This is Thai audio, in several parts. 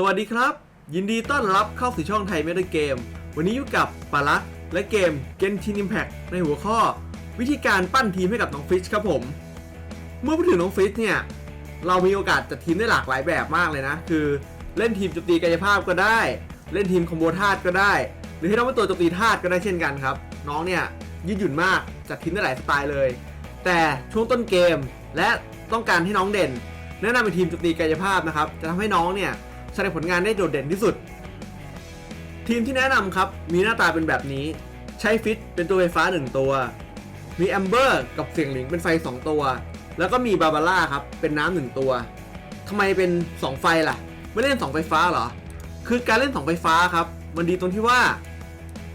สวัสดีครับ ยินดีต้อนรับเข้าสู่ช่องไทยไม่ได้เกม วันนี้อยู่กับปาลักและเกม Genshin Impact ในหัวข้อ วิธีการปั้นทีมให้กับน้องฟิชครับผม เมื่อพูดถึงน้องฟิชเนี่ย เรามีโอกาสจัดทีมได้หลากหลายแบบมากเลยนะ คือเล่นทีมโจมตีกายภาพก็ได้ เล่นทีมคอมโบธาตุก็ได้ หรือให้น้องเป็นตัวโจมตีธาตุก็ได้เช่นกันครับ น้องเนี่ยยืดหยุ่นมากจัดทีมได้หลายสไตล์เลย แต่ช่วงต้นเกมและต้องการให้น้องเด่น แนะนำเป็นทีมโจมตีกายภาพนะครับจะทำให้น้องเนี่ย สดงผลงานได้โดดเด่นที่สุด ทีมที่แนะนำครับ มีหน้าตาเป็นแบบนี้ ใช้ฟิตเป็นตัวไฟฟ้า 1 ตัว มีแอมเบอร์กับเสียงหลิงเป็นไฟ 2 ตัว แล้วก็มีบาบาร่าครับ เป็นน้ำหนึ่งตัวทำไมเป็น 2 ไฟล่ะ ไม่เล่น 2 ไฟฟ้าเหรอ คือการเล่น 2 ไฟฟ้าครับ มันดีตรงที่ว่า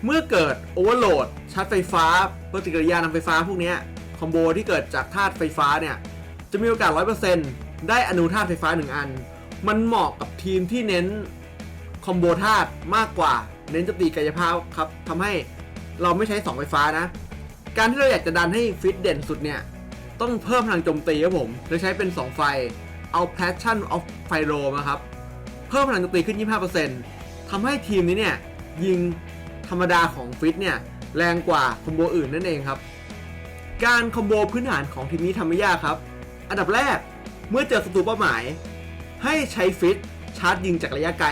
เมื่อเกิดโอเวอร์โหลดชาร์จไฟฟ้า ปฏิกิริยานำไฟฟ้าพวกนี้คอมโบที่เกิดจากธาตุไฟฟ้าเนี่ย จะมีโอกาส 100%ได้อนุธาตุไฟฟ้า 1 อัน มันเหมาะกับทีมที่เน้นคอมโบธาตุมากกว่า เน้นจมตีกายภาพครับทำให้เราไม่ใช้2ไฟฟ้านะ การที่เราอยากจะดันให้ฟิตเด่นสุดเนี่ย ต้องเพิ่มพลังโจมตีครับผมเลยใช้เป็น 2 ไฟ เอา Passion of Pyro มาครับ เพิ่มพลังโจมตีขึ้น 25%ทำให้ทีมนี้เนี่ย ยิงธรรมดาของฟิตเนี่ย แรงกว่าคอมโบอื่นนั่นเองครับ การคอมโบพื้นฐานของทีมนี้ทำไม่ยากครับ อันดับแรกเมื่อเจอศัตรูเป้าหมาย ให้ใช้ฟิตชาร์จยิงจากระยะไกล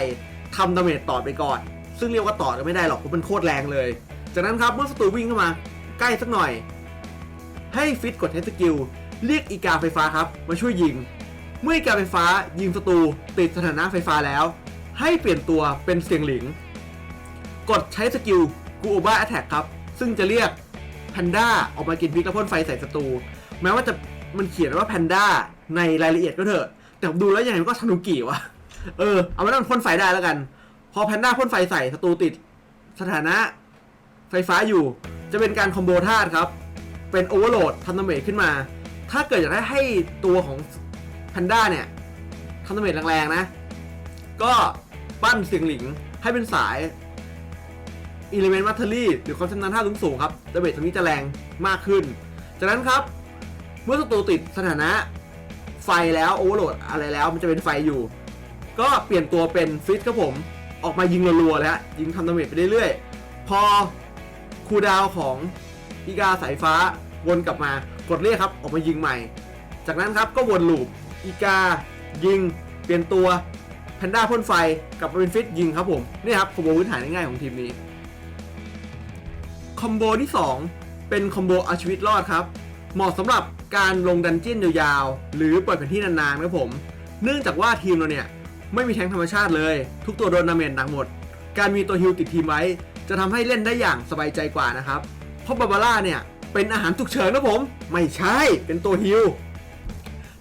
ทำดาเมจต่อไปก่อน ซึ่งเรียกว่าต่อก็ไม่ได้หรอกเพราะมันโคตรแรงเลย จากนั้นครับเมื่อศัตรูวิ่งเข้ามา ใกล้สักหน่อย ให้ฟิตกดเทสกิลเรียกอีกาไฟฟ้าครับมาช่วยยิง เมื่ออีกาไฟฟ้ายิงศัตรูติดสถานะไฟฟ้าแล้ว ให้เปลี่ยนตัวเป็นเสียงหลิง กดใช้สกิลกูโอบ้าแอตแทกครับ ซึ่งจะเรียกแพนด้าออกมากินพริกแล้วพ่นไฟใส่ศัตรูแม้ว่าจะมันเขียนว่าแพนด้าในรายละเอียดก็เถอะ แต่ผมดูแล้วยังไงมันก็ทานุกิวะเออเอาไว้นั่นพ่นไฟได้แล้วกัน พอแพนด้าพ่นไฟใส่ศัตรูติดสถานะไฟฟ้าอยู่จะเป็นการคอมโบธาตุครับ เป็นโอเวอร์โหลดทำดาเมจขึ้นมา ถ้าเกิดอยากได้ให้ตัวของแพนด้าเนี่ยทำดาเมจแรงๆนะ ก็ปั้นเสียงหลิงให้เป็นสายอิเลเมนต์มัตเทอรี่หรือความชำนาญท่าสูงๆครับดาเมจตรงนี้จะแรงมากขึ้น จากนั้นครับ เมื่อศัตรูติดสถานะ ไฟแล้วโอเวอร์โหลดอะไรแล้วมันจะเป็นไฟอยู่ ก็เปลี่ยนตัวเป็นฟิตครับผมออกมายิงรัวๆแล้วยิงทำดาเมจไปเรื่อยๆ พอคูดาวของอีกาสายฟ้าวนกลับมากดเรียกครับออกมายิงใหม่ จากนั้นครับก็วนลูปอีกายิงเปลี่ยนตัวแพนด้าพ่นไฟกลับมาเป็นฟิตยิงครับผมนี่ครับคอมโบพื้นฐานง่ายๆของทีมนี้คอมโบที่ 2 เป็นคอมโบเอาชีวิตรอดครับเหมาะสำหรับ การลงดันเจี้ยนยาวๆ หรือเปิดแผนที่นานๆครับผม เนื่องจากว่าทีมเราเนี่ย ไม่มีแทงธรรมชาติเลย ทุกตัวโดนดาเมจหนักหมด การมีตัวฮิลติดทีมไว้ จะทำให้เล่นได้อย่างสบายใจกว่านะครับ เพราะบาบาร่าเนี่ย เป็นอาหารฉุกเฉินนะผม ไม่ใช่เป็นตัวฮิล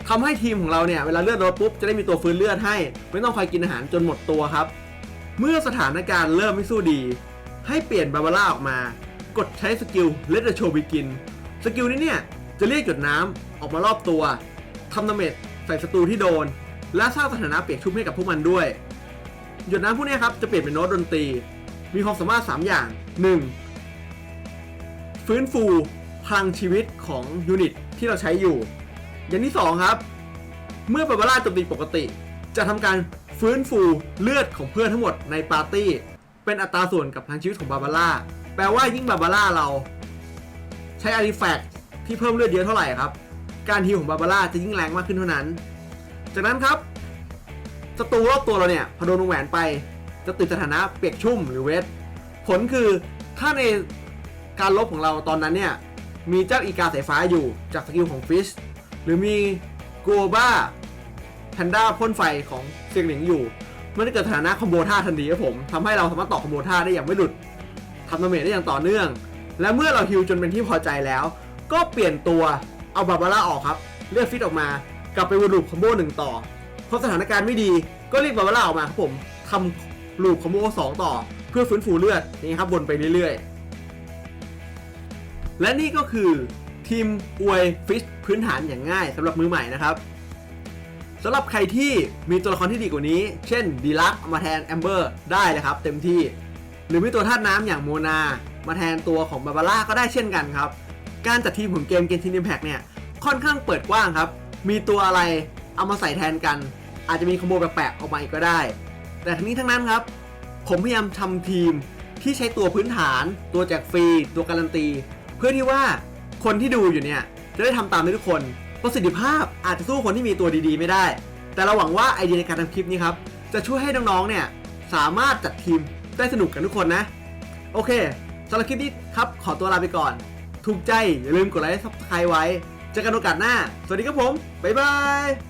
ทำให้ทีมของเราเนี่ยเวลาเลือดลดปุ๊บจะได้มีตัวฟื้นเลือดให้ ไม่ต้องคอยกินอาหารจนหมดตัวครับ เมื่อสถานการณ์เริ่มไม่สู้ดี ให้เปลี่ยนบาบาร่าออกมา กดใช้สกิล Let the show begin สกิลนี้เนี่ย จะเรียกหยดน้ำออกมารอบตัวทำดาเมจใส่ศัตรูที่โดน และสร้างสถานะเปียกชุ่มให้กับพวกมันด้วย หยดน้ำพวกนี้ครับจะเปลี่ยนเป็นโน้ตดนตรี มีความสามารถ 3 อย่าง 1. ฟื้นฟูพลังชีวิตของยูนิตที่เราใช้อยู่ อย่างที่ 2 ครับ เมื่อบาบาร่าโจมตีปกติ จะทำการฟื้นฟูเลือดของเพื่อนทั้งหมดในปาร์ตี้ เป็นอัตราส่วนกับพลังชีวิตของบาบาร่า แปลว่ายิ่งบาบาร่าเรา ใช้อาริแฟกต ที่เพิ่มเลือดเยอะเท่าไหร่ครับ การฮีลของบาบาร่าจะยิ่งแรงมากขึ้นเท่านั้น จากนั้นครับศัตรูรอบตัวเราเนี่ยพอโดนวงแหวนไป จะติดสถานะเปียกชุ่มหรือเวทผลคือถ้าในการลบของเราตอนนั้นเนี่ยมีเจ้าอีกาสายฟ้าอยู่จากสกิลของฟิชหรือมีโกบ้าแพนด้าพ่นไฟของเซียงหลิงอยู่มันจะเกิดสถานะคอมโบท่าทันทีครับผมทำให้เราสามารถต่อคอมโบท่าได้อย่างไม่หลุดทำดาเมจได้อย่างต่อเนื่อง และเมื่อเราฮิลจนเป็นที่พอใจแล้ว ก็เปลี่ยนตัวเอาบาบาร่าออกครับ เลือกฟิตออกมา กลับไปวนลูปคอมโบหนึ่งต่อพอสถานการณ์ไม่ดีก็เรียกบาบาร่าออกมาครับผมทำลูปคอมโบสองต่อ เพื่อฟื้นฟูเลือดนี่ครับวนไปเรื่อยๆ และนี่ก็คือทีมอวยฟิชพื้นฐานอย่างง่ายสำหรับมือใหม่นะครับสำหรับใครที่มีตัวละครที่ดีกว่านี้ เช่นดีลักมาแทนแอมเบอร์ได้เลยครับ เต็มที่ หรือมีตัวธาตุน้ำอย่างโมนา มาแทนตัวของบาบาร่าก็ได้เช่นกันครับ การจัดทีมของเกมเกมทีนิมแพกเนี่ยค่อนข้างเปิดกว้างครับ มีตัวอะไรเอามาใส่แทนกัน อาจจะมีคอมโบแปลกๆออกมาอีกก็ได้ แต่ทั้งนี้ทั้งนั้นครับ ผมพยายามทำทีมที่ใช้ตัวพื้นฐาน ตัวแจกฟรี ตัวการันตี เพื่อที่ว่าคนที่ดูอยู่เนี่ยจะได้ทำตามได้ทุกคน ประสิทธิภาพอาจจะสู้คนที่มีตัวดีๆ ไม่ได้ แต่เราหวังว่าไอเดียในการทำคลิปนี้ครับจะช่วยให้น้องๆเนี่ยสามารถจัดทีมได้สนุกกันทุกคนนะ โอเคสำหรับคลิปนี้ครับขอตัวลาไปก่อน ถูกใจ อย่าลืมกดไลค์ซับสไครต์ไว้เจอกันโอกาสหน้า สวัสดีครับผม บ๊ายบาย